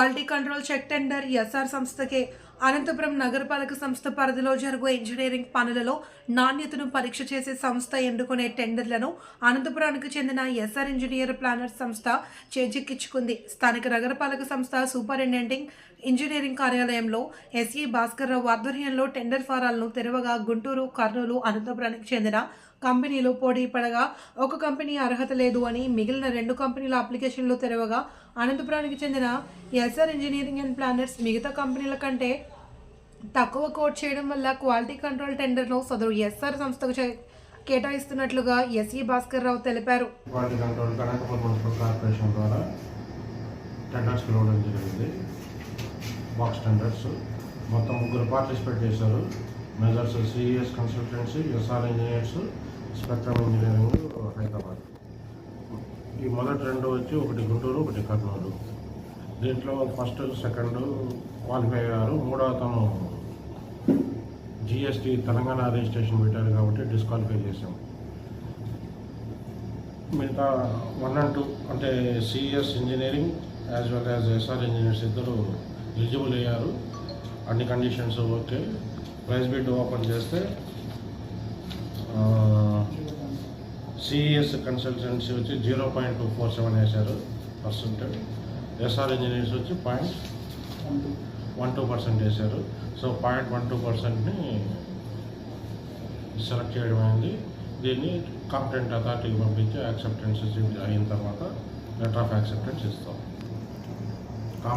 Quality control check tender SR సంస్థకే. Anantapuram నగరపాలక సంస్థ పరిధిలో జరుగు ఇంజనీరింగ్ పనులలో నాణ్యతను పరీక్ష చేసే సంస్థ ఎన్నుకునే టెండర్లను అనంతపురానికి చెందిన ఎస్ఆర్ ఇంజనీర్ ప్లానర్ సంస్థ చేజిక్కించుకుంది. స్థానిక నగరపాలక సంస్థ సూపరింటెండింగ్ ఇంజనీరింగ్ కార్యాలయంలో ఎస్ఈ భాస్కర్ రావు ఆధ్వర్యంలో టెండర్ ఫారాలను తెరవగా గుంటూరు కర్నూలు అనంతపురానికి చెందిన కంపెనీలు పోటీ పడగా ఒక కంపెనీ అర్హత లేదు అని మిగిలిన రెండు కంపెనీల అప్లికేషన్లు తెరవగా అనంతపురానికి చెందిన ఎస్ఆర్ ఇంజనీరింగ్ అండ్ ప్లానర్స్ మిగతా కంపెనీల కంటే తక్కువ కోట్ చేయడం వల్ల క్వాలిటీ కంట్రోల్ టెండర్ను సదరు ఎస్ఆర్ సంస్థకు కేటాయిస్తున్నట్లుగా ఎస్ఈ భాస్కర్ రావు తెలిపారు. Quality control Kanakapur municipal corporation ద్వారా టెండర్స్ పిలవడం జరిగింది. Box tenders. మొత్తం ముగ్గురు పార్టిసిపేట్ చేశారు. Measures CES consultancy SR engineers spectrum engineering Hyderabad. మొదటి రెండు వచ్చి ఒకటి గుంటూరు ఒకటి కర్నూలు. దీంట్లో ఫస్ట్ సెకండ్ క్వాలిఫై అయ్యారు. మూడో అతను జిఎస్టీ తెలంగాణ రిజిస్ట్రేషన్ పెట్టారు కాబట్టి డిస్క్వాలిఫై చేశాం. మిగతా వన్ అండ్ టూ అంటే CS engineering as well as SR engineers ఇద్దరు ఎలిజిబుల్ అయ్యారు. అన్ని conditions okay price bid open చేస్తే సిఈఎస్ కన్సల్టెన్సీ వచ్చి zero point two four seven వేశారు పర్సెంటేజ్ ఎస్ఆర్ ఇంజనీర్స్ వచ్చి పాయింట్ వన్ టూ పర్సెంట్ వేశారు. సో పాయింట్ వన్ టూ పర్సెంట్ని select చేయడం అయింది. దీన్ని కాంపిటెంట్ అథారిటీకి పంపించి యాక్సెప్టెన్స్ అయిన తర్వాత లెటర్ ఆఫ్ యాక్సెప్టెన్స్ ఇస్తాం.